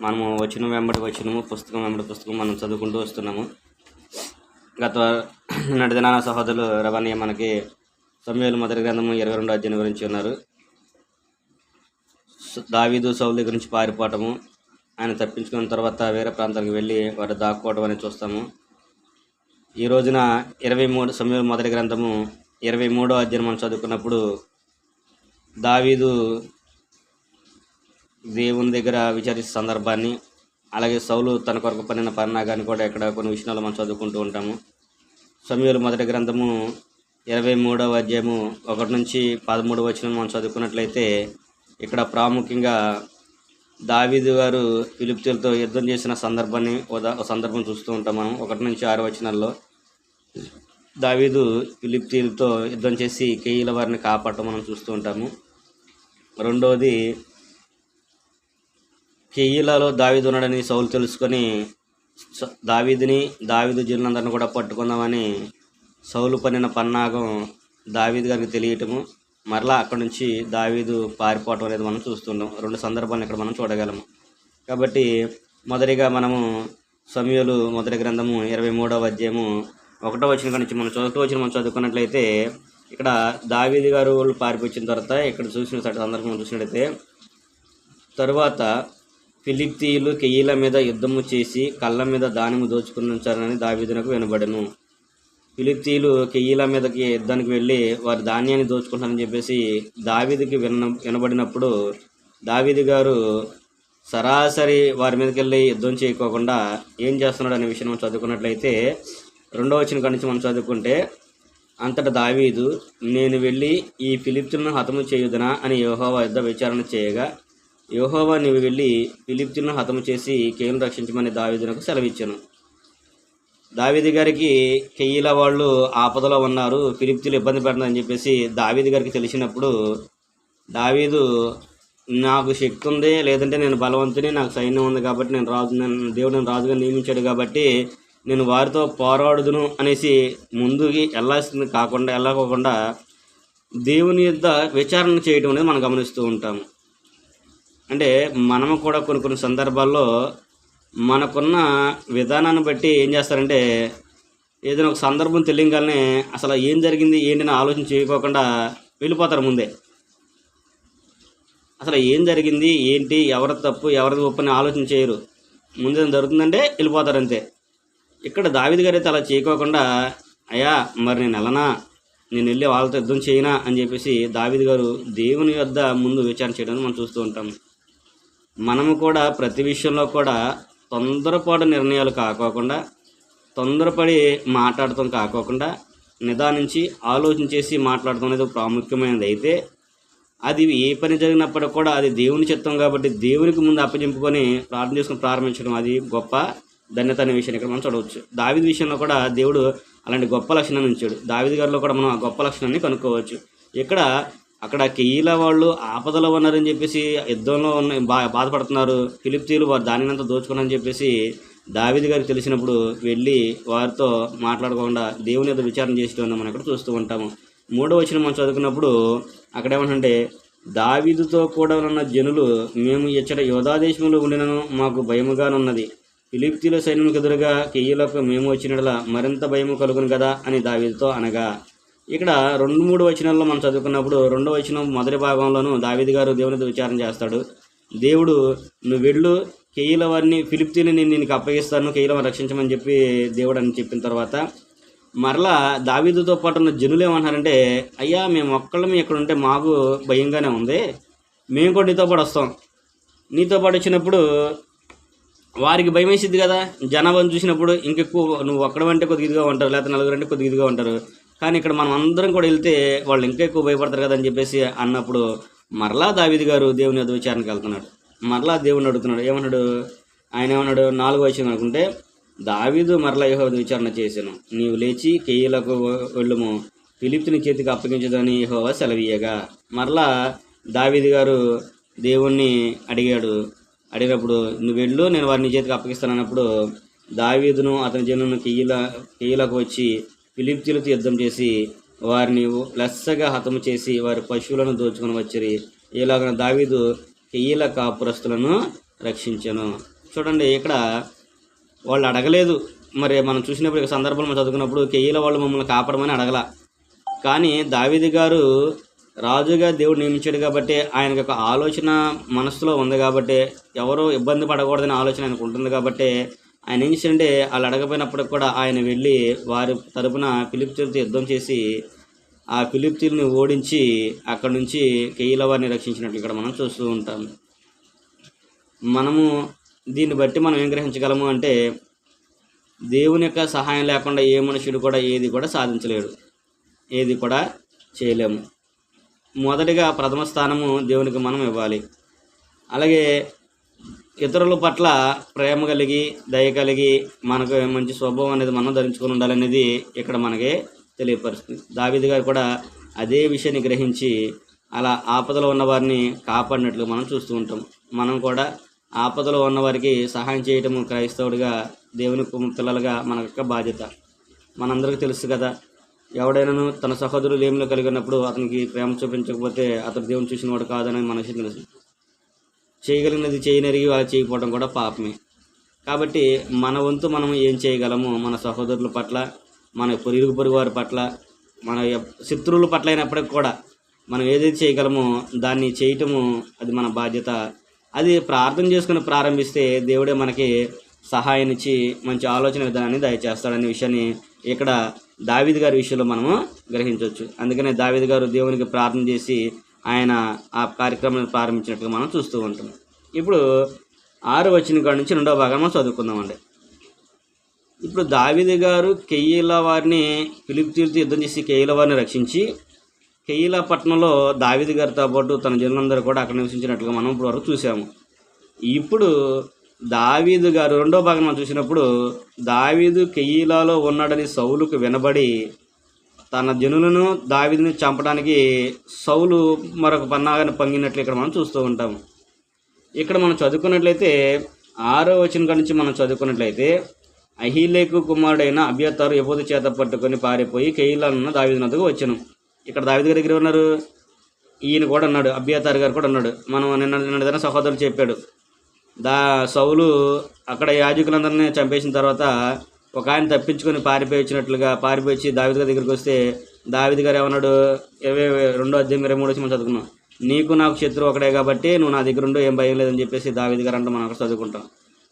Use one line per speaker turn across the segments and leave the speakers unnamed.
మనము వచ్చిన వెంబడి వచ్చినము పుస్తకం వెంబడి పుస్తకం మనం చదువుకుంటూ వస్తున్నాము. గత నిన్నటి దినాన సహోదరులు రవాణయ్య మనకి సమయాలు మొదటి గ్రంథము ఇరవై రెండు అధ్యయనం గురించి ఉన్నారు. దావీదు సౌలి గురించి పారిపోవటము ఆయన తప్పించుకున్న తర్వాత వేరే ప్రాంతానికి వెళ్ళి వారు దాక్కోవటం అని చూస్తాము. ఈ రోజున ఇరవై మూడు సమయాలు మొదటి గ్రంథము ఇరవై మూడో అధ్యయనం మనం చదువుకున్నప్పుడు దావీదు దేవుని దగ్గర విచారించే సందర్భాన్ని అలాగే సౌలు తన కొరకు పనిన పర్ణాగాన్ని కూడా ఇక్కడ కొన్ని విషయాలు మనం చదువుకుంటూ ఉంటాము. సమయంలో మొదటి గ్రంథము ఇరవై మూడవ అధ్యాయము ఒకటి నుంచి పదమూడు వచ్చిన మనం చదువుకున్నట్లయితే ఇక్కడ ప్రాముఖ్యంగా దావీదు గారు ఫిలిప్తీలతో యుద్ధం చేసిన సందర్భాన్ని ఉదా ఒక సందర్భం చూస్తూ ఉంటాం మనం ఒకటి నుంచి ఆరు వచనాల్లో. దావీదు ఫిలిప్తీలతో యుద్ధం చేసి కేయిల వారిని కాపాడటం మనం చూస్తూ ఉంటాము. రెండవది కెయ్యిలలో దావీదు ఉన్నాడని సౌలు తెలుసుకొని దావీదిని దావీదు జిల్లందరిని కూడా పట్టుకుందామని సౌలు పన్నిన పన్నాగం దావీదు గారికి తెలియటము. మరలా అక్కడి నుంచి దావీదు పారిపోవటం అనేది మనం చూస్తున్నాం రెండు సందర్భాలను ఇక్కడ మనం చూడగలము. కాబట్టి మొదటిగా మనము సమయలు మొదటి గ్రంథము ఇరవై మూడవ అధ్యాయము ఒకటో వచ్చిన నుంచి మనం చదువుతూ వచ్చిన మనం చదువుకున్నట్లయితే ఇక్కడ దావీది గారు వాళ్ళు పారిపోయిన తర్వాత ఇక్కడ చూసిన సందర్భం చూసినట్లయితే తరువాత ఫిలిప్తీయులు కెయీల మీద యుద్ధము చేసి కళ్ళ మీద దానిము దోచుకుని ఉంచారని దావీదునకు వినబడను. ఫిలిప్తీయులు కెయీల మీదకి యుద్ధానికి వెళ్ళి వారి ధాన్యాన్ని దోచుకుంటారని చెప్పేసి దావీదుకి విన వినబడినప్పుడు దావీదు గారు సరాసరి వారి మీదకి వెళ్ళి యుద్ధం చేయకోకుండా ఏం చేస్తున్నాడు అనే విషయం మనం చదువుకున్నట్లయితే రెండో వచ్చిన కాడి నుంచి మనం చదువుకుంటే అంతట దావీదు నేను వెళ్ళి ఈ ఫిలిప్తులను హతము చేయుదనా అని యోహోవా యుద్ధ విచారణ చేయగా యోహోవా నీవు వెళ్ళి ఫిలిప్తును హతము చేసి కేను రక్షించమని దావీదునకు సెలవిచ్చాను. దావీదు గారికి కెయ్యిల వాళ్ళు ఆపదలో ఉన్నారు ఫిలిప్తులు ఇబ్బంది పెడుతుందని చెప్పేసి దావీదు గారికి తెలిసినప్పుడు దావీదు నాకు శక్తి ఉంది లేదంటే నేను బలవంతుని నాకు సైన్యం ఉంది కాబట్టి నేను రాజు నేను దేవుడు నేను రాజుగా నియమించాడు కాబట్టి నేను వారితో పోరాడుదును అనేసి ముందుకి వెళ్ళాల్సింది కాకుండా వెళ్ళకోకుండా దేవుని యొక్క విచారణ చేయడం అనేది మనం గమనిస్తూ ఉంటాము. అంటే మనము కూడా కొన్ని కొన్ని సందర్భాల్లో మనకున్న విధానాన్ని బట్టి ఏం చేస్తారంటే ఏదైనా ఒక సందర్భం తెలియగానే అసలు ఏం జరిగింది ఏంటని ఆలోచన చేయకోకుండా వెళ్ళిపోతారు ముందే. అసలు ఏం జరిగింది ఏంటి ఎవరి తప్పు ఎవరిది ఒప్పని అని ఆలోచన చేయరు. ముందే జరుగుతుందంటే వెళ్ళిపోతారు అంతే. ఇక్కడ దావిది గారు అయితే అలా చేయకోకుండా అయ్యా మరి నేను వెళ్ళనా? నేను వెళ్ళి వాళ్ళతో యుద్ధం చేయనా? అని చెప్పేసి దావిది గారు దేవుని వద్ద ముందు విచారణ చేయడం మనం చూస్తూ ఉంటాం. మనము కూడా ప్రతి విషయంలో కూడా తొందరపాటు నిర్ణయాలు కాకోకుండా తొందరపడి మాట్లాడటం కాకోకుండా నిదానించి ఆలోచన చేసి మాట్లాడటం అనేది ప్రాముఖ్యమైనది. అయితే అది ఏ పని జరిగినప్పటికి కూడా అది దేవుని చిత్తం కాబట్టి దేవునికి ముందు అప్పచెంపుకొని ప్రార్థన చేసుకుని ప్రారంభించడం అది గొప్ప ధన్యత అనే విషయాన్ని ఇక్కడ మనం చూడవచ్చు. దావిది విషయంలో కూడా దేవుడు అలాంటి గొప్ప లక్షణాన్ని ఉంచాడు. దావిది గారిలో కూడా మనం ఆ గొప్ప లక్షణాన్ని కనుక్కోవచ్చు. ఇక్కడ అక్కడ కెయ్యిల వాళ్ళు ఆపదలో ఉన్నారని చెప్పేసి యుద్ధంలో ఉన్న బా బాధపడుతున్నారు. ఫిలిప్తీలు వారు దానినంతా దోచుకున్నారని చెప్పేసి దావిది గారికి తెలిసినప్పుడు వెళ్ళి వారితో మాట్లాడకుండా దేవుని యొక్క విచారణ చేసేటం మనం ఇక్కడ చూస్తూ ఉంటాము. మూడో వచ్చిన మనం చదువుకున్నప్పుడు అక్కడ ఏమంటే దావీదుతో కూడా ఉన్న జనులు మేము ఇచ్చట యోధాదేశంలో ఉండినను మాకు భయముగానున్నది. ఫిలిప్తీల సైన్యం ఎదురుగా కెయ్యలకు మేము వచ్చినట్ల మరింత భయము కలుగును కదా అని దావీదుతో అనగా ఇక్కడ రెండు మూడు వచనాల్లో మనం చదువుకున్నప్పుడు రెండో వచనం మొదటి భాగంలోనూ దావిది గారు దేవునితో విచారణ చేస్తాడు. దేవుడు నువ్వు వెళ్ళు కేయిలవారిని ఫిలిప్తీని నేను నీకు అప్పగిస్తాను కెయ్యిల రక్షించమని చెప్పి దేవుడు అని చెప్పిన తర్వాత మరలా దావీదుతో పాటు ఉన్న జనులు ఏమన్నారంటే అయ్యా మేము ఒక్కళ్ళం ఇక్కడ ఉంటే మాకు భయంగానే ఉంది. మేము కూడా నీతో పాటు వస్తాం. నీతో పాటు వచ్చినప్పుడు వారికి భయం వేసిద్ది కదా. జనాభాను చూసినప్పుడు ఇంకెక్కువ నువ్వు ఒక్కడమంటే కొద్దిగా ఇదిగా ఉంటారు లేకపోతే నలుగురు అంటే కొద్దిగా ఇదిగా ఉంటారు. కానీ ఇక్కడ మనం అందరం కూడా వెళ్తే వాళ్ళు ఇంకా ఎక్కువ భయపడతారు కదా అని చెప్పేసి అన్నప్పుడు మరలా దావిది గారు దేవుని యొద్ద వెళ్తున్నాడు. మరలా దేవుని అడుగుతున్నాడు. ఏమన్నాడు? ఆయన ఏమన్నాడు? నాలుగో వచ్చింది అనుకుంటే దావీదు మరలా యెహోవా విచారణ చేశాను. నీవు లేచి కేయులకు వెళ్ళుము. ఫిలిప్తుని చేతికి అప్పగించదని యెహోవా సెలవీయగా మరలా దావీదు గారు దేవుణ్ణి అడిగాడు. అడిగినప్పుడు నువ్వు వెళ్ళు నేను వారిని చేతికి అప్పగిస్తాను అన్నప్పుడు దావీదును అతని జనును కెయ్యిల కెయ్యిలకు వచ్చి ఫిలిప్తీలతో యుద్ధం చేసి వారిని లెస్సగా హతము చేసి వారి పశువులను దోచుకొని వచ్చిరి. ఇలాగ దావీదు కెయ్యల కాపురస్తులను రక్షించను. చూడండి ఇక్కడ వాళ్ళు అడగలేదు. మరి మనం చూసినప్పుడు ఈ సందర్భంలో మనం చదువుకున్నప్పుడు కెయ్యల వాళ్ళు మమ్మల్ని కాపాడమని అడగల. కానీ దావీది గారు రాజుగా దేవుడు నియమించాడు కాబట్టి ఆయనకు ఒక ఆలోచన మనసులో ఉంది కాబట్టి ఎవరు ఇబ్బంది పడకూడదనే ఆలోచన ఆయనకు ఉంటుంది కాబట్టి ఆయన ఏం చేశాడంటే వాళ్ళు అడగపోయినప్పటికి కూడా ఆయన వెళ్ళి వారి తరపున ఫిలిప్తీలతో యుద్ధం చేసి ఆ ఫిలిప్తీల్ని ఓడించి అక్కడ నుంచి కెయ్యిల వారిని రక్షించినట్లు ఇక్కడ మనం చూస్తూ ఉంటాం. మనము దీన్ని బట్టి మనం ఏం గ్రహించగలము అంటే దేవుని యొక్క సహాయం లేకుండా ఏ మనుషుడు కూడా ఏది కూడా సాధించలేడు. ఏది కూడా చేయలేము. మొదటిగా ప్రథమ స్థానము దేవునికి మనం ఇవ్వాలి. అలాగే ఇతరుల పట్ల ప్రేమ కలిగి దయ కలిగి మనకు మంచి స్వభావం అనేది మనం ధరించుకొని ఉండాలనేది ఇక్కడ మనకి తెలియపరుస్తుంది. దావిది గారు కూడా అదే విషయాన్ని గ్రహించి అలా ఆపదలో ఉన్న వారిని కాపాడినట్లుగా మనం చూస్తూ ఉంటాం. మనం కూడా ఆపదలో ఉన్నవారికి సహాయం చేయటం క్రైస్తవుడిగా దేవుని పిల్లలుగా మన యొక్క బాధ్యత. మనందరికీ తెలుసు కదా ఎవడైనాను తన సహోదరులు ఏమిలో కలిగి ఉన్నప్పుడు అతనికి ప్రేమ చూపించకపోతే అతను దేవుని చూసిన వాడు కాదని మనకి తెలుసు. చేయగలిగినది చేయనరిగి వాళ్ళు చేయకపోవడం కూడా పాపమే. కాబట్టి మన వంతు మనం ఏం చేయగలము? మన సహోదరుల పట్ల మన పొరుగు పొరుగు వారి పట్ల మన శత్రువుల పట్ల అయినప్పటికి కూడా మనం ఏదైతే చేయగలమో దాన్ని చేయటము అది మన బాధ్యత. అది ప్రార్థన చేసుకుని ప్రారంభిస్తే దేవుడే మనకి సహాయం ఇచ్చి మంచి ఆలోచన విధానాన్ని దయచేస్తాడనే విషయాన్ని ఇక్కడ దావిద్ గారి విషయంలో మనము గ్రహించవచ్చు. అందుకనే దావిద్ గారు దేవునికి ప్రార్థన చేసి ఆయన ఆ కార్యక్రమాన్ని ప్రారంభించినట్టుగా మనం చూస్తూ ఉంటాం. ఇప్పుడు ఆరు వచ్చిన కాడ నుంచి రెండవ భాగం మనం చదువుకుందామండి. ఇప్పుడు దావీదు గారు కెయ్యిల వారిని ఫిలిప్తీలతో యుద్ధం చేసి కెయ్యిల వారిని రక్షించి కెయ్యిల పట్టణంలో దావీదు గారితో పాటు తన జనులందరూ కూడా అక్కడ నివసించినట్లుగా మనం ఇప్పుడు వరకు చూసాము ఇప్పుడు దావీదు గారు రెండో భాగం మనం చూసినప్పుడు దావీదు కెయ్యిలాలో ఉన్నాడని సౌలుకు వినబడి తన జనులను దావిదిని చంపడానికి సౌలు మరొక పన్నాగాన్ని పంగినట్లు ఇక్కడ మనం చూస్తూ ఉంటాము ఇక్కడ మనం చదువుకున్నట్లయితే ఆరో వచ్చిన నుంచి మనం చదువుకున్నట్లయితే అహీలేకు కుమారుడైన అభ్యర్థారు ఎపోదు చేత పట్టుకొని పారిపోయి కెయ్యిలను దావిది నదుకు వచ్చాను. ఇక్కడ దావిది గారి దగ్గర ఉన్నారు ఈయన కూడా ఉన్నాడు అభ్యర్థారు గారు కూడా ఉన్నాడు. మనం నిన్న నిన్న సహోదరుడు చెప్పాడు. దా సౌలు అక్కడ యాజకులందరినీ చంపేసిన తర్వాత ఒక ఆయన తప్పించుకొని పారిపోయి వచ్చినట్లుగా పారిపోయి వచ్చి గారి దగ్గరికి వస్తే దావిది గారు ఏమన్నాడు? ఇరవై రెండో అధ్యాయం ఇరవై మూడు వచ్చి మనం చదువుకున్నాం నీకు నాకు శత్రువు ఒకడే కాబట్టి నువ్వు నా దగ్గర ఉండు ఏం భయం లేదని చెప్పేసి దావిది గారు అంటే మనం అక్కడ చదువుకుంటాం.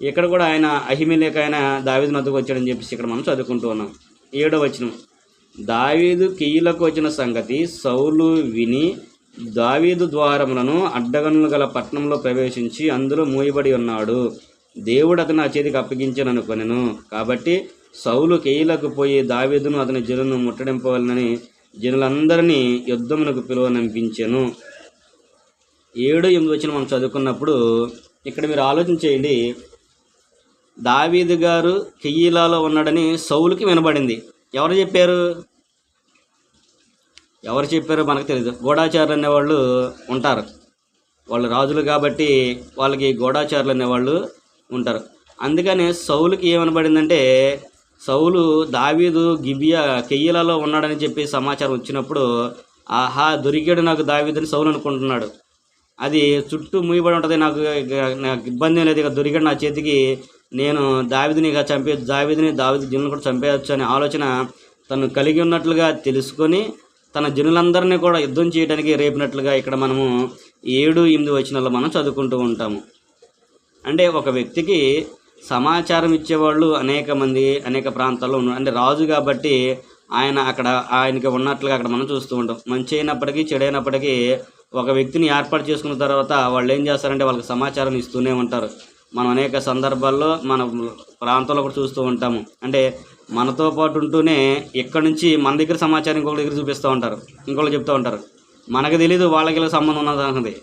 ఇక్కడ కూడా ఆయన అహిమిలేక ఆయన దావిది నద్దుకు వచ్చాడని చెప్పేసి ఇక్కడ మనం చదువుకుంటూ ఉన్నాం. ఏడో వచనం. దావీదు కియ్యలకు వచ్చిన సంగతి సౌలు విని దావీదు ద్వారములను అడ్డగనులు గల పట్టణంలో ప్రవేశించి అందులో మూయబడి ఉన్నాడు. దేవుడు అతను ఆ చేతికి అప్పగించను అనుకొనెను కాబట్టి సౌలు కేయిలకు పోయి దావీదును అతని జనులను ముట్టడింపవాలని జనులందరినీ యుద్ధమునకు పిలువనంపించాను ఏడు ఎనిమిది వచ్చిన మనం చదువుకున్నప్పుడు ఇక్కడ మీరు ఆలోచన చేయండి దావీదు గారు కెయ్యిలాలో ఉన్నాడని సౌలుకి వినబడింది. ఎవరు చెప్పారు? ఎవరు చెప్పారో మనకు తెలియదు గూఢాచారులు అనేవాళ్ళు ఉంటారు. వాళ్ళు రాజులు కాబట్టి వాళ్ళకి గూఢాచారులు అనేవాళ్ళు ఉంటారు. అందుకనే సౌలుకి ఏమనబడిందంటే సౌలు దావీదు గిబియా కెయ్యలలో ఉన్నాడని చెప్పి సమాచారం వచ్చినప్పుడు ఆహా దొరికాడు నాకు దావీదని సౌలు అనుకుంటున్నాడు. అది చుట్టూ మూయబడి ఉంటుంది నాకు నాకు ఇబ్బంది లేదు ఇక దొరికాడు నా చేతికి నేను దావిదిని ఇక చంపే దావిదిని దావిది జనులు కూడా చంపేయచ్చు అనే ఆలోచన తను కలిగి ఉన్నట్లుగా తెలుసుకొని తన జనులందరినీ కూడా యుద్ధం చేయడానికి రేపినట్లుగా ఇక్కడ మనము ఏడు ఎనిమిది వచనాల్లో మనం చదువుకుంటూ ఉంటాము. అంటే ఒక వ్యక్తికి సమాచారం ఇచ్చేవాళ్ళు అనేక మంది అనేక ప్రాంతాల్లో ఉన్నారు. అంటే రాజు కాబట్టి ఆయన అక్కడ ఆయనకి ఉన్నట్లుగా అక్కడ మనం చూస్తూ ఉంటాం. మంచి అయినప్పటికీ చెడు అయినప్పటికీ ఒక వ్యక్తిని ఏర్పాటు చేసుకున్న తర్వాత వాళ్ళు ఏం చేస్తారంటే వాళ్ళకి సమాచారం ఇస్తూనే ఉంటారు. మనం అనేక సందర్భాల్లో మన ప్రాంతంలో కూడా చూస్తూ ఉంటాము. అంటే మనతో పాటు ఉంటూనే ఎక్కడి నుంచి మన దగ్గర సమాచారం ఇంకొక దగ్గర చూపిస్తూ ఉంటారు. ఇంకొకరు చెప్తూ ఉంటారు. మనకు తెలీదు వాళ్ళకి సంబంధం ఉన్నది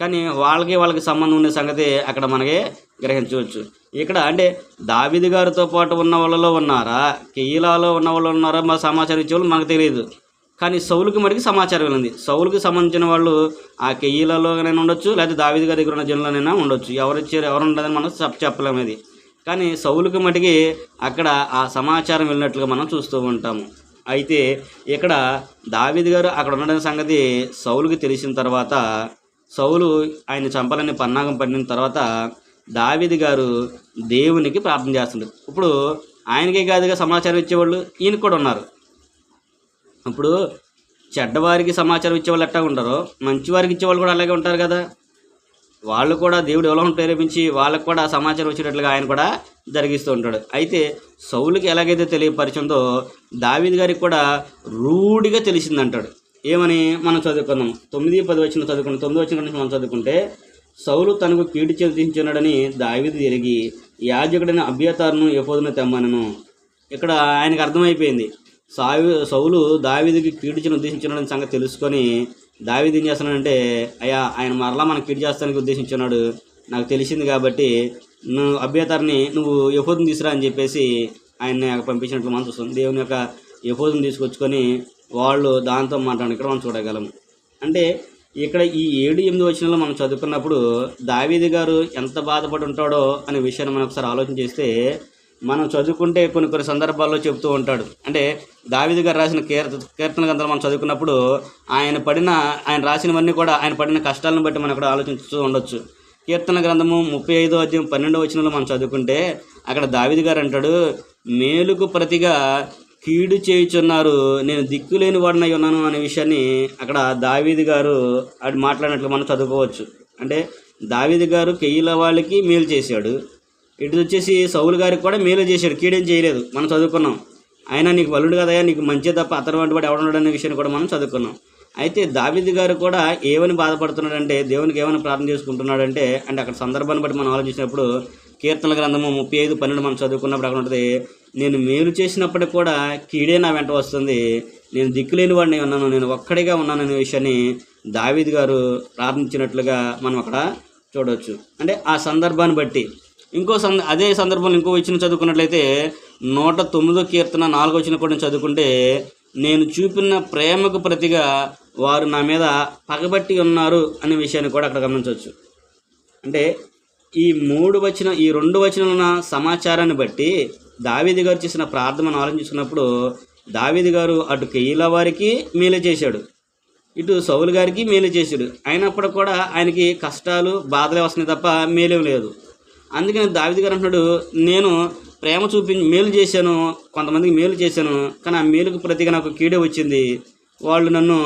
కానీ వాళ్ళకి వాళ్ళకి సంబంధం ఉండే సంగతి అక్కడ మనకి గ్రహించవచ్చు. ఇక్కడ అంటే దావిది గారితో పాటు ఉన్న వాళ్ళలో ఉన్నారా? కెయిలాలో ఉన్న వాళ్ళు ఉన్నారా? మా సమాచారం ఇచ్చే వాళ్ళు మనకు తెలియదు. కానీ సౌలుకి మటుకు సమాచారం వెళ్ళింది. సౌలుకి సంబంధించిన వాళ్ళు ఆ కెయ్యిలలోనైనా ఉండొచ్చు లేదా దావిది గారి దగ్గర ఉన్న జనులనైనా ఉండొచ్చు. ఎవరు ఇచ్చారు ఎవరు ఉండదని మనం చెప్ప చెప్పలేము అది కానీ సౌలుకి మటుకి అక్కడ ఆ సమాచారం వెళ్ళినట్లుగా మనం చూస్తూ ఉంటాము. అయితే ఇక్కడ దావిది గారు అక్కడ ఉండడం సంగతి సౌలుకి తెలిసిన తర్వాత సౌలు ఆయన చంపాలని పన్నాగం పడిన తర్వాత దావిది గారు దేవునికి ప్రార్థన చేస్తుంటారు ఇప్పుడు ఆయనకే కాదుగా సమాచారం ఇచ్చేవాళ్ళు ఈయనకు కూడా ఉన్నారు. ఇప్పుడు చెడ్డవారికి సమాచారం ఇచ్చేవాళ్ళు ఎట్టా ఉంటారో మంచివారికి ఇచ్చేవాళ్ళు కూడా అలాగే ఉంటారు కదా. వాళ్ళు కూడా దేవుడు ఎవరో ప్రేరేపించి వాళ్ళకు కూడా సమాచారం వచ్చేటట్లుగా ఆయన కూడా జరిగిస్తూ ఉంటాడు. అయితే సౌలుకి ఎలాగైతే తెలియపరిచిందో దావిద్ గారికి కూడా రూఢిగా తెలిసిందంటాడు. ఏమని మనం చదువుకున్నాం తొమ్మిది పది వచ్చిన చదువుకున్నాం తొమ్మిది వచ్చిన నుంచి మనం చదువుకుంటే సౌలు తనకు కీడు చెల్లించున్నాడని దావిది తిరిగి యాజకుడైన అభ్యతారును ఎఫోదును తెమ్మనను. ఇక్కడ ఆయనకు అర్థమైపోయింది. సావి సౌలు దావిదికి కీడుచిన ఉద్దేశించున్నాడని సంగతి తెలుసుకొని దావిది ఏం చేస్తున్నాడంటే అయ్యా ఆయన మరలా మనం కీడు చేస్తానికి ఉద్దేశించున్నాడు. నాకు తెలిసింది కాబట్టి నువ్వు అభ్యతర్ని నువ్వు యహోదుని తీసురా అని చెప్పేసి ఆయన్ని పంపించినట్లు మనం చూస్తాం దేవుని యొక్క యహోదుని తీసుకొచ్చుకొని వాళ్ళు దాంతో మాట్లాడి ఇక్కడ మనం చూడగలము అంటే ఇక్కడ ఈ ఏడు ఎనిమిది వచనంలో మనం చదువుకున్నప్పుడు దావీది గారు ఎంత బాధపడి ఉంటాడో అనే విషయాన్ని మనం ఒకసారి ఆలోచన చేస్తే మనం చదువుకుంటే కొన్ని కొన్ని సందర్భాల్లో చెప్తూ ఉంటాడు. అంటే దావిది గారు రాసిన కీర్త కీర్తన గ్రంథాలు మనం చదువుకున్నప్పుడు ఆయన పడిన ఆయన రాసినవన్నీ కూడా ఆయన పడిన కష్టాలను బట్టి మనం కూడా ఆలోచిస్తూ ఉండొచ్చు. కీర్తన గ్రంథము ముప్పై ఐదో అధ్యాయం పన్నెండో వచనంలో మనం చదువుకుంటే అక్కడ దావిది గారు అంటాడు మేలుకు ప్రతిగా కీడు చేయుచున్నారు నేను దిక్కులేని వాడినై ఉన్నాను అనే విషయాన్ని అక్కడ దావీది గారు అది మాట్లాడినట్లు మనం చదువుకోవచ్చు. అంటే దావీది గారు కెయ్యిల వాళ్ళకి మేలు చేశాడు. ఇటు వచ్చేసి సౌలు గారికి కూడా మేలు చేశాడు. కీడేం చేయలేదు. మనం చదువుకున్నాం. ఆయన నీకు వలుడు కదయా నీకు మంచి తప్ప అతను వంటి వాడు ఎవడున్నాడు అనే విషయాన్ని కూడా మనం చదువుకున్నాం. అయితే దావిది గారు కూడా ఏమని బాధపడుతున్నాడంటే దేవునికి ఏమైనా ప్రార్థన చేసుకుంటున్నాడంటే అంటే అక్కడ సందర్భాన్ని బట్టి మనం ఆలోచించినప్పుడు కీర్తనల గ్రంథము ముప్పై ఐదు పన్నెండు మనం చదువుకున్నప్పుడు అక్కడ ఉంటుంది నేను మేలు చేసినప్పటికి కూడా కీడే నా వెంట వస్తుంది. నేను దిక్కులేని వాడిని ఉన్నాను. నేను ఒక్కడిగా ఉన్నాను అనే విషయాన్ని దావీద్ గారు ప్రార్థించినట్లుగా మనం అక్కడ చూడవచ్చు అంటే ఆ సందర్భాన్ని బట్టి. ఇంకో సంద అదే సందర్భంలో ఇంకో వచ్చిన చదువుకున్నట్లయితే నూట తొమ్మిదో కీర్తన నాలుగో వచ్చిన కూడా చదువుకుంటే నేను చూపిన ప్రేమకు ప్రతిగా వారు నా మీద పగబట్టి ఉన్నారు అనే విషయాన్ని కూడా అక్కడ గమనించవచ్చు. అంటే ఈ మూడు వచ్చిన ఈ రెండు వచనాల సమాచారాన్ని బట్టి దావేది గారు చేసిన ప్రార్థనను ఆలోచించుకున్నప్పుడు దావేది గారు అటు కెయ్యిల వారికి మేలు చేశాడు. ఇటు సౌలు గారికి మేలు చేశాడు. అయినప్పుడు కూడా ఆయనకి కష్టాలు బాధలే వస్తున్నాయి తప్ప మేలేం లేదు. అందుకని దావిది గారు అంటున్నాడు నేను ప్రేమ చూపి మేలు చేశాను కొంతమందికి మేలు చేశాను కానీ ఆ మేలుకు ప్రతిగా నాకు కీడే వచ్చింది. వాళ్ళు నన్ను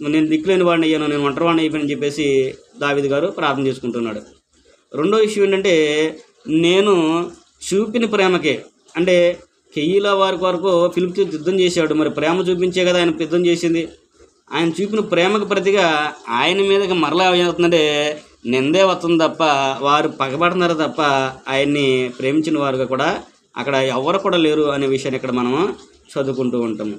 నేను దిక్కులేని వాడిని అయ్యాను నేను ఒంటరి వాడిని అయిపోయానని చెప్పేసి దావిది గారు ప్రార్థన చేసుకుంటున్నాడు. రెండో విషయం ఏంటంటే నేను చూపిన ప్రేమకే అంటే కెయ్యిల వారి వరకు ఫిలిప్తో యుద్ధం చేశాడు మరి ప్రేమ చూపించే కదా ఆయన యుద్ధం చేసింది. ఆయన చూపిన ప్రేమకు ప్రతిగా ఆయన మీదకి మరలా ఏమవుతుందంటే నిందే వస్తుంది తప్ప వారు పగబడుతున్నారు తప్ప ఆయన్ని ప్రేమించిన వారుగా కూడా అక్కడ ఎవరు కూడా లేరు అనే విషయాన్ని ఇక్కడ మనం చదువుకుంటూ ఉంటాము.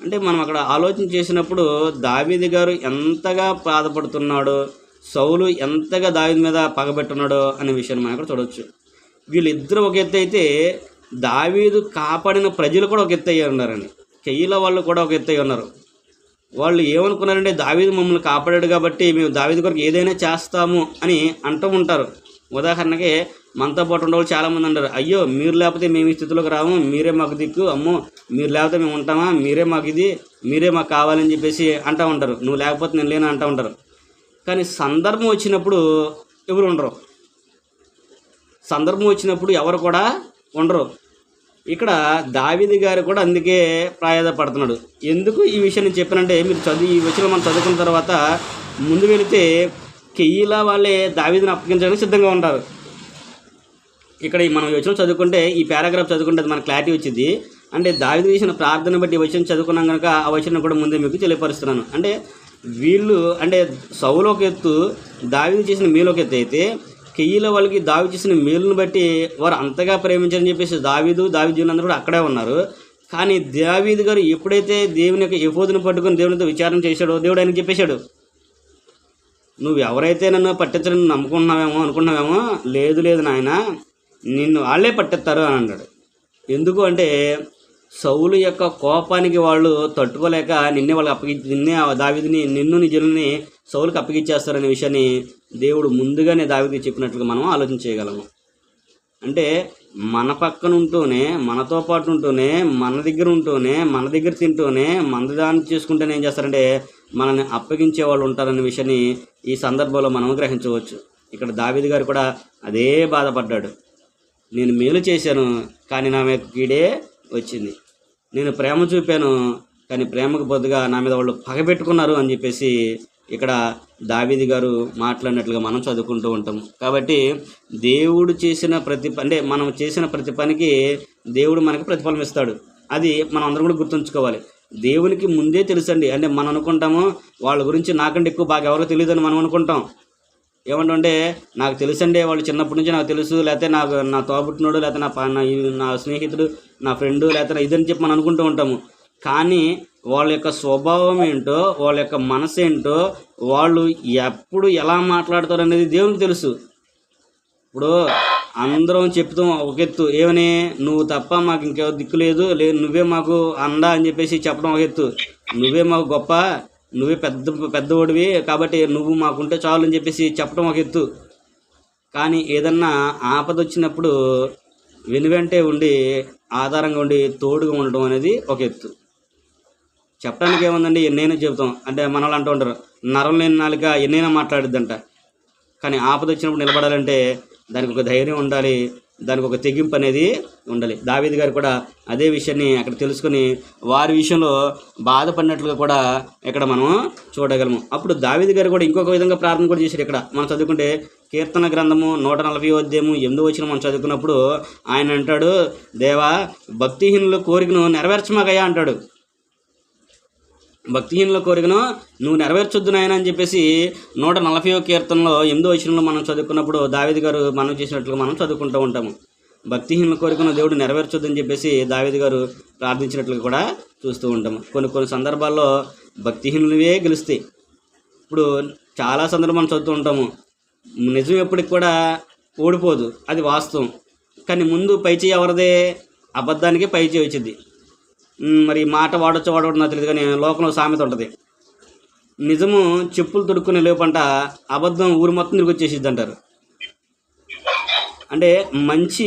అంటే మనం అక్కడ ఆలోచన చేసినప్పుడు దావీది గారు ఎంతగా బాధపడుతున్నాడో సౌలు ఎంతగా దావిద మీద పగబెట్టున్నాడో అనే విషయాన్ని మనం ఇక్కడ చూడవచ్చు వీళ్ళిద్దరు ఒక ఎత్తు అయితే దావీదు కాపాడిన ప్రజలు కూడా ఒక ఎత్తు అయ్యి ఉన్నారండి. కెయ్యిల వాళ్ళు కూడా ఒక ఎత్తు అయ్యి ఉన్నారు. వాళ్ళు ఏమనుకున్నారంటే దావీదు మమ్మల్ని కాపాడాడు కాబట్టి మేము దావీదు కొరకు ఏదైనా చేస్తాము అని అంటూ ఉంటారు. ఉదాహరణకి మనతో పాటు ఉండేవాళ్ళు చాలామంది అంటారు అయ్యో మీరు లేకపోతే మేము ఈ స్థితిలోకి రాము మీరే మాకు దిక్కు అమ్మో మీరు లేకపోతే మేము ఉంటామా మీరే మాకు ఇది మీరే మాకు కావాలని చెప్పేసి అంటూ ఉంటారు. నువ్వు లేకపోతే నేను లేను అంటూ ఉంటారు. కానీ సందర్భం వచ్చినప్పుడు ఎవరు ఉండరు. సందర్భం వచ్చినప్పుడు ఎవరు కూడా ఉండరు. ఇక్కడ దావిది గారు కూడా అందుకే ప్రాయదపడుతున్నాడు. ఎందుకు ఈ విషయం నేను చెప్పానంటే మీరు చదువు ఈ విషయంలో మనం చదువుకున్న తర్వాత ముందు వెళితే కెయ్యిలా వాళ్ళే దావిదిని అప్పగించడానికి సిద్ధంగా ఉంటారు. ఇక్కడ మనం ఈ విషయం చదువుకుంటే ఈ పారాగ్రాఫ్ చదువుకుంటే అది క్లారిటీ వచ్చింది. అంటే దావిది విషయం ప్రార్థన బట్టి ఈ వచనం చదువుకున్నాం కనుక ఆ విషయం కూడా ముందే మీకు తెలియపరుస్తున్నాను. అంటే వీళ్ళు అంటే సౌలు ఎత్తు దావిది చేసిన మేలు ఎత్తు అయితే కెయ్యిల వాళ్ళకి దావి చేసిన మేలును బట్టి వారు అంతగా ప్రేమించారని చెప్పేసి దావీదు దావి కూడా అక్కడే ఉన్నారు. కానీ దావీదు గారు ఎప్పుడైతే దేవుని యొక్క యఫోదుని పట్టుకొని దేవునితో విచారణ చేశాడో దేవుడు ఆయనకి చెప్పేశాడు నువ్వు ఎవరైతే నన్ను పట్టించడం నమ్ముకుంటున్నావేమో అనుకుంటున్నావేమో? లేదు లేదు నాయన నిన్ను వాళ్ళే పట్టిస్తారు అని అన్నాడు. ఎందుకు అంటే సౌలు యొక్క కోపానికి వాళ్ళు తట్టుకోలేక నిన్నే వాళ్ళకి అప్పగించి నిన్నే ఆ దావిదిని నిన్ను నిజుల్ని సౌలుకి అప్పగించేస్తారనే విషయాన్ని దేవుడు ముందుగానే దావిదికి చెప్పినట్లుగా మనం ఆలోచన చేయగలము. అంటే మన పక్కన ఉంటూనే మనతో పాటు ఉంటూనే మన దగ్గర ఉంటూనే మన దగ్గర తింటూనే మన దాన్ని చేసుకుంటేనే ఏం చేస్తారంటే మనల్ని అప్పగించే వాళ్ళు ఉంటారనే విషయాన్ని ఈ సందర్భంలో మనం గ్రహించవచ్చు. ఇక్కడ దావిది గారు కూడా అదే బాధపడ్డాడు. నేను మేలు చేశాను కానీ నా మీద కీడే వచ్చింది. నేను ప్రేమ చూపాను కానీ ప్రేమకు బదులుగా నా మీద వాళ్ళు పగబెట్టుకున్నారు అని చెప్పేసి ఇక్కడ దావీది గారు మాట్లాడినట్లుగా మనం చదువుకుంటూ ఉంటాం. కాబట్టి దేవుడు చేసిన ప్రతి అంటే మనం చేసిన ప్రతి పనికి దేవుడు మనకి ప్రతిఫలం ఇస్తాడు. అది మనం అందరం కూడా గుర్తుంచుకోవాలి. దేవునికి ముందే తెలుసండి. అంటే మనం అనుకుంటాము వాళ్ళ గురించి నాకంటే ఎక్కువ బాగా ఎవరో తెలియదని మనం అనుకుంటాం. ఏమంటుంటే నాకు తెలుసండి వాళ్ళు చిన్నప్పటి నుంచి నాకు తెలుసు లేకపోతే నాకు నా తోబుట్టినోడు లేకపోతే నా నా స్నేహితుడు నా ఫ్రెండ్ లేకపోతే ఇదని చెప్పి మనం అనుకుంటూ ఉంటాము. కానీ వాళ్ళ యొక్క స్వభావం ఏంటో వాళ్ళ యొక్క మనసు ఏంటో వాళ్ళు ఎప్పుడు ఎలా మాట్లాడతారు అనేది దేవునికి తెలుసు. ఇప్పుడు అందరం చెప్తాం ఒక ఎత్తు ఏమని నువ్వు తప్ప మాకు ఇంకెవరు దిక్కు లేదు లేదు నువ్వే మాకు అందా అని చెప్పేసి చెప్పడం ఒక ఎత్తు. నువ్వే మాకు గొప్ప నువ్వే పెద్ద పెద్దవాడివి కాబట్టి నువ్వు మాకుంటే చాలు అని చెప్పేసి చెప్పడం ఒక ఎత్తు. కానీ ఏదన్నా ఆపద వచ్చినప్పుడు వెనువెంటే ఉండి ఆధారంగా ఉండి తోడుగా ఉండడం అనేది ఒక ఎత్తు. చెప్పడానికి ఏముందండి? ఎన్నైనా చెబుతాం. అంటే మన వాళ్ళు అంటూ ఉంటారు నరం లేని నాలుక ఎన్నైనా మాట్లాడిద్దంట. కానీ ఆపద వచ్చినప్పుడు నిలబడాలంటే దానికి ఒక ధైర్యం ఉండాలి దానికి ఒక తెగింపు అనేది ఉండాలి. దావేది గారు కూడా అదే విషయాన్ని అక్కడ తెలుసుకొని వారి విషయంలో బాధపడినట్లుగా కూడా ఇక్కడ మనం చూడగలము. అప్పుడు దావేది గారు కూడా ఇంకొక విధంగా ప్రార్థన కూడా చేశారు ఇక్కడ. మనం చదువుకుంటే కీర్తన గ్రంథము నూట నలభై అధ్యాయము ఎనిమిది వచ్చిన మనం చదువుకున్నప్పుడు ఆయన అంటాడు దేవా భక్తిహీనుల కోరికను నెరవేర్చమాగయా అంటాడు. భక్తిహీనుల కోరికను నువ్వు నెరవేర్చొద్దు నాయన అని చెప్పేసి నూట నలభై కీర్తనలో ఎనిమిదో వచనంలో మనం చదువుకున్నప్పుడు దావేది గారు మనం చేసినట్లుగా మనం చదువుకుంటూ ఉంటాము. భక్తిహీనుల కోరికను దేవుడు నెరవేర్చొద్దు అని చెప్పేసి దావేది గారు ప్రార్థించినట్లుగా కూడా చూస్తూ ఉంటాము. కొన్ని కొన్ని సందర్భాల్లో భక్తిహీనులవే గెలుస్తాయి. ఇప్పుడు చాలా సందర్భం మనం చదువుతూ ఉంటాము. నిజం ఎప్పటికి కూడా ఓడిపోదు. అది వాస్తవం. కానీ ముందు పైచేయి ఎవరిదే? అబద్ధానికి పైచేయి వచ్చింది. మరి మాట వాడొచ్చో వాడవడం నాకు తెలియదు కానీ లోకంలో సామెత ఉంటుంది. నిజము చెప్పులు తొడుక్కునే లేపంట అబద్ధం ఊరు మొత్తం తిరిగి వచ్చేసిద్ది అంటారు. అంటే మంచి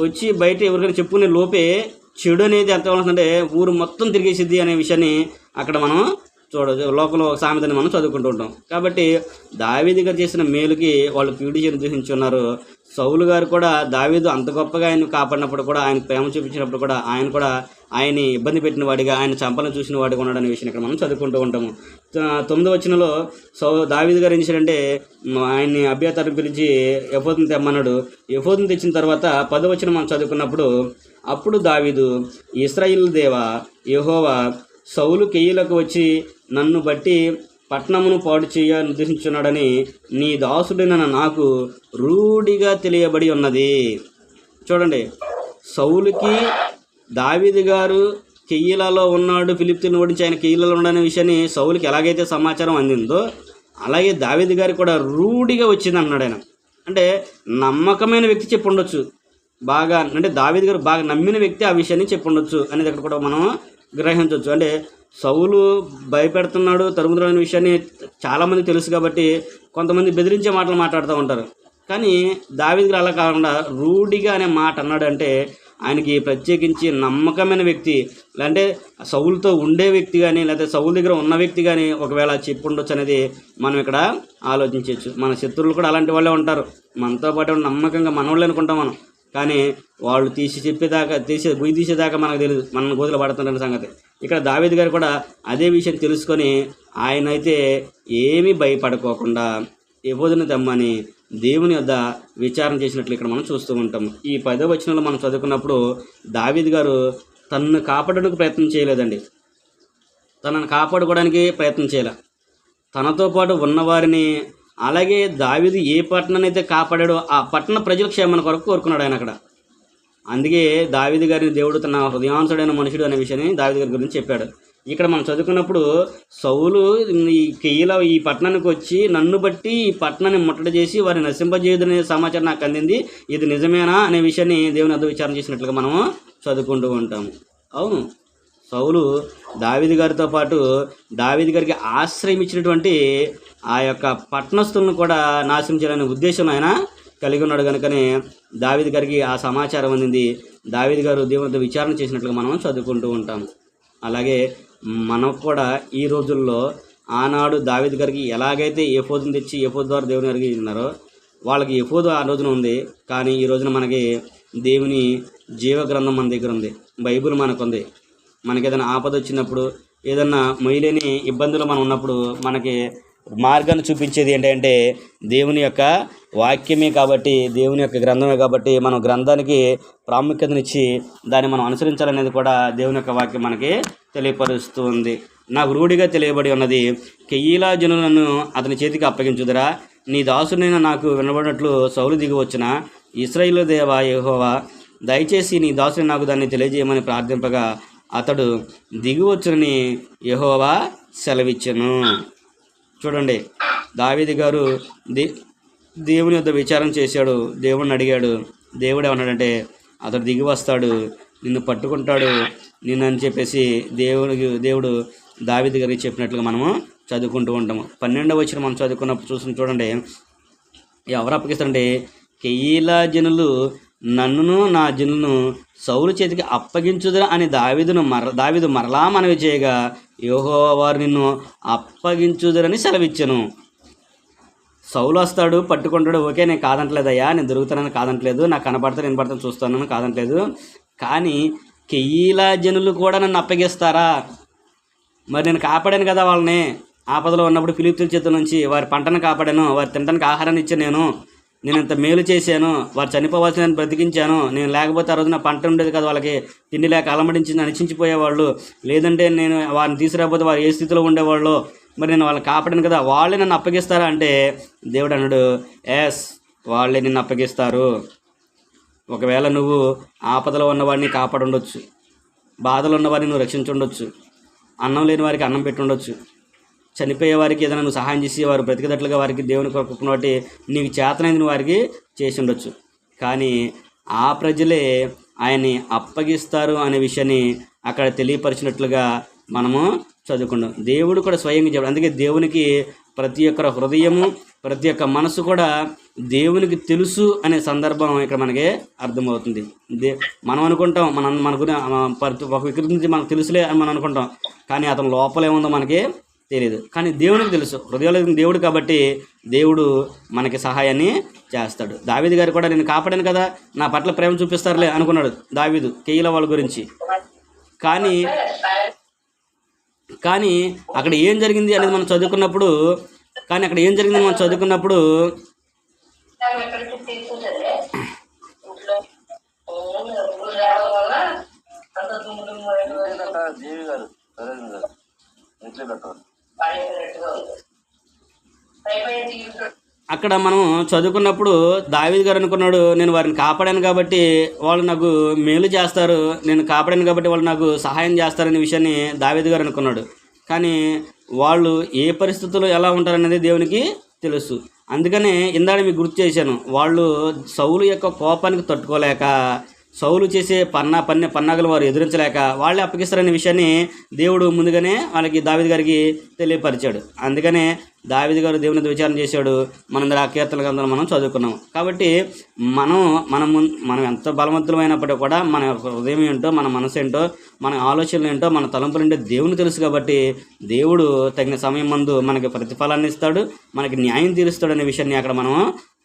వచ్చి బయట ఎవరికైనా చెప్పుకునే లోపే చెడు అనేది ఎంత అంటే ఊరు మొత్తం తిరిగేసిద్ది అనే విషయాన్ని అక్కడ మనం చూడవచ్చు లోకంలో ఒక సామెతని మనం చదువుకుంటూ ఉంటాం. కాబట్టి దావీదు గారు చేసిన మేలుకి వాళ్ళు పీడి నిర్దేశించి ఉన్నారు. సౌలు గారు కూడా దావీదు అంత గొప్పగా ఆయన కాపాడినప్పుడు కూడా ఆయన ప్రేమ చూపించినప్పుడు కూడా ఆయన కూడా ఆయన్ని ఇబ్బంది పెట్టిన వాడిగా ఆయన చంపలను చూసిన వాడిగా ఉన్నాడనే విషయం ఇక్కడ మనం చదువుకుంటూ ఉంటాము. త- తొమ్మిదో వచనంలో సౌ దావీదు గారు ఏం చేశాడంటే ఆయన్ని అభ్యర్థి గురించి యఫోతుని తెమ్మన్నాడు. యఫోతుని తెచ్చిన తర్వాత పదో వచనం మనం చదువుకున్నప్పుడు అప్పుడు దావీదు ఇస్రాయిల్ దేవ యహోవా సౌలు కెయ్యలకు వచ్చి నన్ను బట్టి పట్నమును పాడు చేయ నిర్దేశించున్నాడని నీ దాసుడైన నాకు రూఢిగా తెలియబడి ఉన్నది. చూడండి సౌలుకి దావిది గారు కెయ్యిలలో ఉన్నాడు ఫిలిప్తిని ఓడించి ఆయన కెయ్యిలలో ఉన్నాడనే విషయాన్ని సౌలుకి ఎలాగైతే సమాచారం అందిందో అలాగే దావీదు గారి కూడా రూఢిగా వచ్చింది అన్నాడు ఆయన. అంటే నమ్మకమైన వ్యక్తి చెప్పి ఉండొచ్చు బాగా అంటే దావిది గారు బాగా నమ్మిన వ్యక్తి ఆ విషయాన్ని చెప్పి ఉండొచ్చు అనేది అక్కడ కూడా మనం గ్రహించవచ్చు. అంటే సౌలు భయపెడుతున్నాడు తరుముతున్నాడు అనే విషయాన్ని చాలామంది తెలుసు కాబట్టి కొంతమంది బెదిరించే మాటలు మాట్లాడుతూ ఉంటారు. కానీ దావీదు అలా కాకుండా రూఢిగా అనే మాట అన్నాడంటే ఆయనకి ప్రత్యేకించి నమ్మకమైన వ్యక్తి అంటే సౌలుతో ఉండే వ్యక్తి కానీ లేకపోతే సౌలు దగ్గర ఉన్న వ్యక్తి కానీ ఒకవేళ చెప్పి ఉండొచ్చు అనేది మనం ఇక్కడ ఆలోచించవచ్చు. మన శత్రువులు కూడా అలాంటి వాళ్ళే ఉంటారు. మనతో పాటు నమ్మకంగా మనవాళ్ళు అనుకుంటాం మనం. కానీ వాళ్ళు తీసి చెప్పేదాకా తీసే గుయ్యి తీసేదాకా మనకు తెలియదు మనం గోతులు పడుతున్న సంగతి. ఇక్కడ దావేది గారు కూడా అదే విషయం తెలుసుకొని ఆయన అయితే ఏమీ భయపడుకోకుండా యహోదుని తెమ్మని దేవుని వద్ద విచారణ చేసినట్లు ఇక్కడ మనం చూస్తూ ఉంటాం. ఈ పదో వచనంలో మనం చదువుకున్నప్పుడు దావీద్ గారు తనను కాపాడడానికి ప్రయత్నం చేయలేదండి. తనను కాపాడుకోవడానికి ప్రయత్నం చేయలే. తనతో పాటు ఉన్నవారిని అలాగే దావీదు ఏ పట్టణాన్ని అయితే కాపాడాడో ఆ పట్టణ ప్రజల క్షేమాన్ని కొరకు కోరుకున్నాడు ఆయన అక్కడ. అందుకే దావిది గారిని దేవుడు తన హృదయాంశుడైన మనుషుడు అనే విషయాన్ని దావిది గారి గురించి చెప్పాడు. ఇక్కడ మనం చదువుకున్నప్పుడు సౌలు ఈ కెయ్యల ఈ పట్టణానికి వచ్చి నన్ను బట్టి ఈ పట్టణాన్ని ముట్టడి చేసి వారిని నశింపజేయుదనే సమాచారం నాకు అందింది. ఇది నిజమేనా అనే విషయాన్ని దేవుని అర్థ విచారణ చేసినట్లుగా మనము చదువుకుంటూ ఉంటాము అవును సౌలు దావిది గారితో పాటు దావిది గారికి ఆశ్రయం ఇచ్చినటువంటి ఆ యొక్క పట్టణస్తులను కూడా నాశనం చేయాలనే ఉద్దేశం ఆయన కలిగి ఉన్నాడు కనుకనే దావిద్ గారికి ఆ సమాచారం అందింది. దావిద్ గారు దేవునితో విచారణ చేసినట్లుగా మనం చదువుకుంటూ ఉంటాం అలాగే మనకు కూడా ఈ రోజుల్లో ఆనాడు దావిద్ గారికి ఎలాగైతే ఎఫోదును తెచ్చి ఏ ద్వారా దేవుని గారికి ఉన్నారో వాళ్ళకి ఎఫోదు ఆ రోజున ఉంది. కానీ ఈ రోజున మనకి దేవుని జీవ గ్రంథం మన దగ్గర ఉంది. బైబిల్ మనకుంది మనకి ఏదైనా ఆపద వచ్చినప్పుడు ఏదన్నా మొయ్యలేని ఇబ్బందులు మనం ఉన్నప్పుడు మనకి మార్గాన్ని చూపించేది ఏంటంటే దేవుని యొక్క వాక్యమే కాబట్టి దేవుని యొక్క గ్రంథమే కాబట్టి మనం గ్రంథానికి ప్రాముఖ్యతనిచ్చి దాన్ని మనం అనుసరించాలనేది కూడా దేవుని యొక్క వాక్యం మనకి తెలియపరుస్తుంది. నాకు రూఢిగా తెలియబడి ఉన్నది కెయ్యిలా జనులను అతని చేతికి అప్పగించుదరా. నీ దాసునైన నాకు వినబడినట్లు సౌలు దిగి వచ్చిన ఇస్రాయిల్ దేవ యహోవా దయచేసి నీ దాసుని నాకు దాన్ని తెలియజేయమని ప్రార్థింపగా అతడు దిగి వచ్చునని యహోవా సెలవిచ్చను. చూడండి దావీది గారు దే దేవుని యొక్క విచారం చేశాడు. దేవుడిని అడిగాడు దేవుడు ఏమన్నాడంటే అతడు దిగి వస్తాడు నిన్ను పట్టుకుంటాడు నిన్ను అని చెప్పేసి దేవుడికి దేవుడు దావిది గారికి చెప్పినట్లుగా మనము చదువుకుంటూ ఉంటాము. పన్నెండవ వచ్చిన మనం చదువుకున్నప్పుడు చూసిన చూడండి ఎవరు అప్పగిస్తారంటే కెయ్యిలా జనులు నన్నును నా జనులను సౌలు చేతికి అప్పగించుదురా అని దావీదును మర దావిదు మరలా మనవి చేయగా యోహో వారు నిన్ను అప్పగించుదరని సెలవిచ్చాను. సౌలు వస్తాడు పట్టుకుంటాడు ఓకే నేను కాదంటలేదయ్యా నేను దొరుకుతానని కాదంటలేదు నాకు కనపడతా నేను పడతాను చూస్తానని కాదంటలేదు కానీ కెయ్యిలా జనులు కూడా నన్ను అప్పగిస్తారా? మరి నేను కాపాడాను కదా వాళ్ళని? ఆపదలో ఉన్నప్పుడు ఫిలిప్తుల చేతుల నుంచి వారి పంటను కాపాడాను వారి తినడానికి ఆహారాన్ని ఇచ్చాను నేను. నేను ఇంత మేలు చేశాను వారు చనిపోవాల్సిన నేను బ్రతికించాను నేను లేకపోతే ఆ రోజు నా పంట ఉండేది కదా వాళ్ళకి తిండి లేక అలమడించి అనిచించిపోయేవాళ్ళు లేదంటే నేను వారిని తీసుకురాకపోతే వారు ఏ స్థితిలో ఉండేవాళ్ళు? మరి నేను వాళ్ళని కాపాడాను కదా వాళ్ళే నన్ను అప్పగిస్తారా అంటే దేవుడు అన్నాడు ఎస్ వాళ్ళే నిన్ను అప్పగిస్తారు. ఒకవేళ నువ్వు ఆపదలో ఉన్నవాడిని కాపాడుండొచ్చు బాధలు ఉన్నవారిని నువ్వు రక్షించుండొచ్చు అన్నం లేని వారికి అన్నం పెట్టుండొచ్చు. చనిపోయే వారికి ఏదైనా నువ్వు సహాయం చేసి వారు బ్రతికేటట్లుగా వారికి దేవుని కొరకు నీకు చేతనైంది వారికి చేసి ఉండొచ్చు. కానీ ఆ ప్రజలే ఆయన్ని అప్పగిస్తారు అనే విషయాన్ని అక్కడ తెలియపరిచినట్లుగా మనము చదువుకున్నాం దేవుడు కూడా స్వయంగా చెప్పాడు. అందుకే దేవునికి ప్రతి ఒక్కరి హృదయము ప్రతి ఒక్క మనసు కూడా దేవునికి తెలుసు అనే సందర్భం ఇక్కడ మనకి అర్థమవుతుంది. దే మనం అనుకుంటాం మన మన ప్రతి ఒక వ్యక్తి గురించి మనకు తెలుసులే అని మనం అనుకుంటాం. కానీ అతని లోపలేముందో మనకి తెలియదు కానీ దేవునికి తెలుసు. హృదయంలో దేవుడు కాబట్టి దేవుడు మనకి సహాయాన్ని చేస్తాడు. దావీదు గారు కూడా నేను కాపాడాను కదా నా పట్ల ప్రేమ చూపిస్తారులే అనుకున్నాడు దావీదు కేయిల వాళ్ళ గురించి. కానీ కానీ అక్కడ ఏం జరిగింది అనేది మనం చదువుకున్నప్పుడు కానీ అక్కడ ఏం జరిగింది మనం చదువుకున్నప్పుడు
ఇంట్లో.
జీవి గారు
ఉంది
అక్కడ మనం చదువుకున్నప్పుడు దావీద్ గారు అనుకున్నాడు నేను వారిని కాపాడాను కాబట్టి వాళ్ళు నాకు మేలు చేస్తారు నేను కాపాడాను కాబట్టి వాళ్ళు నాకు సహాయం చేస్తారనే విషయాన్ని దావీద్ గారు అనుకున్నాడు. కానీ వాళ్ళు ఏ పరిస్థితుల్లో ఎలా ఉంటారనేది దేవునికి తెలుసు. అందుకనే ఇందాక మీకు గుర్తు చేశాను వాళ్ళు సౌలు యొక్క కోపానికి తట్టుకోలేక సౌలు చేసే పన్నా పన్నె పన్నాగలు వారు ఎదురించలేక వాళ్ళే అప్పగిస్తారనే విషయాన్ని దేవుడు ముందుగానే వాళ్ళకి దావిది గారికి తెలియపరిచాడు. అందుకనే దావిది గారు దేవుని విచారణ చేశాడు. మనందరూ ఆ కీర్తన గ్రంథాలు మనం చదువుకున్నాం కాబట్టి మనం మనం మనం ఎంత బలవంతులమైనప్పటికీ కూడా మన యొక్క హృదయం ఏంటో మన మనసు ఏంటో మన ఆలోచనలు ఏంటో మన తలంపులు ఏంటో దేవుని తెలుసు కాబట్టి దేవుడు తగిన సమయం మందు మనకి ప్రతిఫలాన్ని ఇస్తాడు మనకి న్యాయం తీరుస్తాడు అనే విషయాన్ని అక్కడ మనం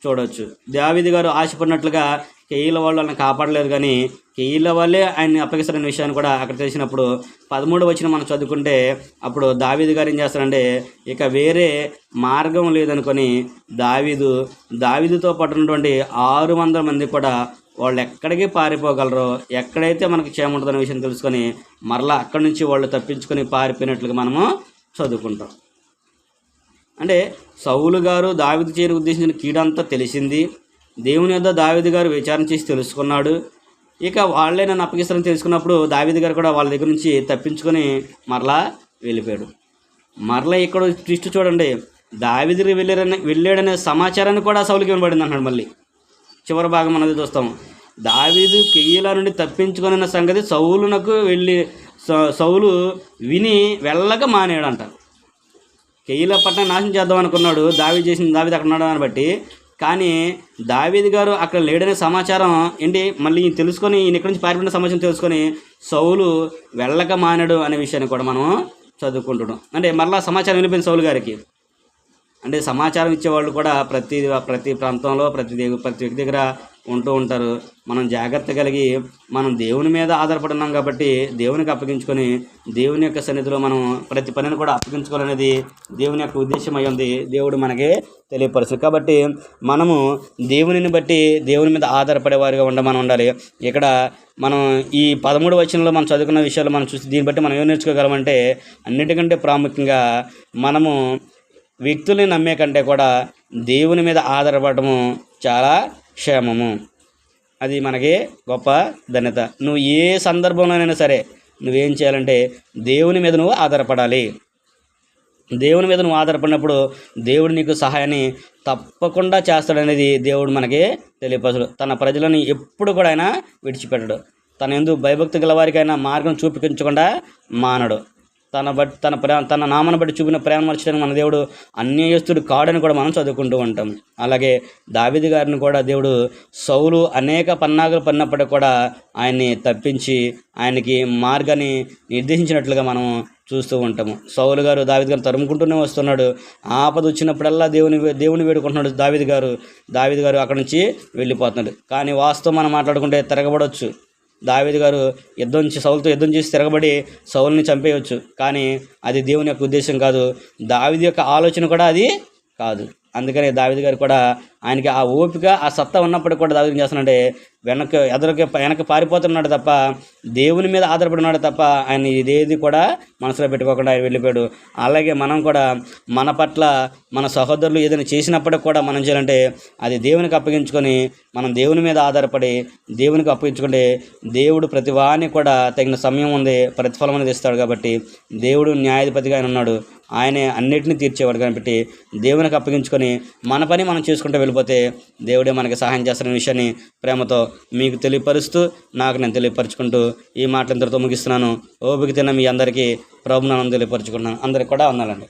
చూడవచ్చు దావిది గారు ఆశపడినట్లుగా కేయిల వాళ్ళు వాళ్ళని కాపాడలేదు కానీ కేయిల వల్లే ఆయన అప్పగిస్తారనే విషయాన్ని కూడా అక్కడ తెలిసినప్పుడు పదమూడు వచ్చిన మనం చదువుకుంటే అప్పుడు దావీదు గారు ఏం చేస్తారంటే ఇక వేరే మార్గం లేదనుకొని దావీదు దావీదుతో పాటు ఉన్నటువంటి ఆరు వందల మంది కూడా వాళ్ళు ఎక్కడికి పారిపోగలరో ఎక్కడైతే మనకి క్షేమం ఉంటుందనే విషయం తెలుసుకొని మరలా అక్కడి నుంచి వాళ్ళు తప్పించుకొని పారిపోయినట్లుగా మనము చదువుకుంటాం. అంటే సౌలు గారు దావిది చేయని ఉద్దేశించిన కీడంతా తెలిసింది. దేవుని యొద్ద దావిది గారు విచారణ చేసి తెలుసుకున్నాడు. ఇక వాళ్ళే నన్ను అప్పగిస్తారని తెలుసుకున్నప్పుడు దావిది గారు కూడా వాళ్ళ దగ్గర నుంచి తప్పించుకొని మరలా వెళ్ళిపోయాడు. మరలా ఇక్కడ ట్విస్ట్ చూడండి. దావిదిరి వెళ్ళారని వెళ్ళాడనే సమాచారాన్ని కూడా సౌలుకి వినబడింది అన్నాడు మళ్ళీ. చివరి భాగం అనేది చూస్తాం. దావీదు కెయ్యిల నుండి తప్పించుకున్న సంగతి సౌలునకు వెళ్ళి సౌ- సౌలు విని వెళ్ళక మానేయడంట. కెయ్యిల పట్టణం నాశనం చేద్దాం అనుకున్నాడు. దావి చేసిన దావిది అక్కడ ఉన్నాడు అని బట్టి కానీ దావీది గారు అక్కడ లేడనే సమాచారం ఏంటి? మళ్ళీ తెలుసుకొని ఈయన ఇక్కడి నుంచి పారిపోయిన సమాచారం తెలుసుకొని సౌలు వెళ్ళక మానడు అనే విషయాన్ని కూడా మనం చదువుకుంటున్నాం. అంటే మరలా సమాచారం వెళ్ళిపోయింది సౌలు గారికి. అంటే సమాచారం ఇచ్చేవాళ్ళు కూడా ప్రతి ప్రతి ప్రాంతంలో ప్రతి ప్రతి వ్యక్తి దగ్గర ఉంటూ ఉంటారు. మనం జాగ్రత్త కలిగి మనం దేవుని మీద ఆధారపడి కాబట్టి దేవునికి అప్పగించుకొని దేవుని యొక్క సన్నిధిలో మనం ప్రతి పనిని కూడా అప్పగించుకోవాలనేది దేవుని యొక్క ఉద్దేశం అయి ఉంది. దేవుడు మనకి తెలియపరుస్తుంది కాబట్టి మనము దేవునిని బట్టి దేవుని మీద ఆధారపడేవారిగా ఉండ మనం ఉండాలి. ఇక్కడ మనం ఈ పదమూడు వచనంలో మనం చదువుకున్న విషయాలు మనం చూసి దీన్ని బట్టి మనం ఏం నేర్చుకోగలమంటే అన్నిటికంటే ప్రాముఖ్యంగా మనము వ్యక్తుల్ని నమ్మే కంటే కూడా దేవుని మీద ఆధారపడము చాలా క్షేమము. అది మనకి గొప్ప ధన్యత. నువ్వు ఏ సందర్భంలోనైనా సరే నువ్వేం చేయాలంటే దేవుని మీద నువ్వు ఆధారపడాలి. దేవుని మీద నువ్వు ఆధారపడినప్పుడు దేవుడు నీకు సహాయాన్ని తప్పకుండా చేస్తాడనేది దేవుడు మనకి తెలియపరచడు తన ప్రజలను ఎప్పుడు కూడా ఆయన విడిచిపెట్టడు. తన ఎందుకు భయభక్తి గల వారికైనా మార్గం చూపించకుండా మానడు. తన బట్టి తన ప్రేమ తన నామను బట్టి చూపిన ప్రేమ మర్చడానికి మన దేవుడు అన్యాయస్తుడు కాడని కూడా మనం చదువుకుంటూ ఉంటాం. అలాగే దావిది గారిని కూడా దేవుడు సౌలు అనేక పన్నాగులు పడినప్పటికీ కూడా ఆయన్ని తప్పించి ఆయనకి మార్గాన్ని నిర్దేశించినట్లుగా మనం చూస్తూ ఉంటాము సౌలు గారు దావిది గారు తరుముకుంటూనే వస్తున్నాడు. ఆపద వచ్చినప్పుడల్లా దేవుని దేవుని వేడుకుంటున్నాడు దావిది గారు. దావిది గారు అక్కడి నుంచి వెళ్ళిపోతున్నాడు. కానీ వాస్తవం మనం మాట్లాడుకుంటే తిరగబడవచ్చు దావేది గారు యుద్ధం సౌలతో యుద్ధం చేసి తిరగబడి సౌల్ని చంపేయవచ్చు కానీ అది దేవుని యొక్క ఉద్దేశం కాదు. దావిది యొక్క ఆలోచన కూడా అది కాదు. అందుకని దావిది గారు కూడా ఆయనకి ఆ ఓపిక ఆ సత్తా ఉన్నప్పటికీ కూడా దావీదు చేస్తున్నాడే వెనక ఎదరికి వెనక పారిపోతున్నాడు తప్ప దేవుని మీద ఆధారపడినాడు తప్ప ఆయన ఇదేది కూడా మనసులో పెట్టుకోకుండా ఆయన వెళ్ళిపోయాడు. అలాగే మనం కూడా మన పట్ల మన సహోదరులు ఏదైనా చేసినప్పటికి కూడా మనం చేయాలంటే అది దేవునికి అప్పగించుకొని మనం దేవుని మీద ఆధారపడి దేవునికి అప్పగించుకుంటే దేవుడు ప్రతి వాడిని కూడా తగిన సమయం ఉంది ప్రతిఫలం అనేది ఇస్తాడు కాబట్టి దేవుడు న్యాయాధిపతిగా ఆయన ఉన్నాడు. ఆయనే అన్నిటిని తీర్చేవాడు కనిపెట్టి దేవునికి అప్పగించుకొని మన పని మనం చేసుకుంటూ వెళ్ళిపోతే దేవుడే మనకి సహాయం చేస్తున్న విషయాన్ని ప్రేమతో మీకు తెలియపరుస్తూ నాకు నేను తెలియపరుచుకుంటూ ఈ మాటలు ముగిస్తున్నాను. ఓపిక తిన్న మీ అందరికీ ప్రభునామం తెలియపరుచుకుంటున్నాను. అందరికి కూడా ఉండాలండి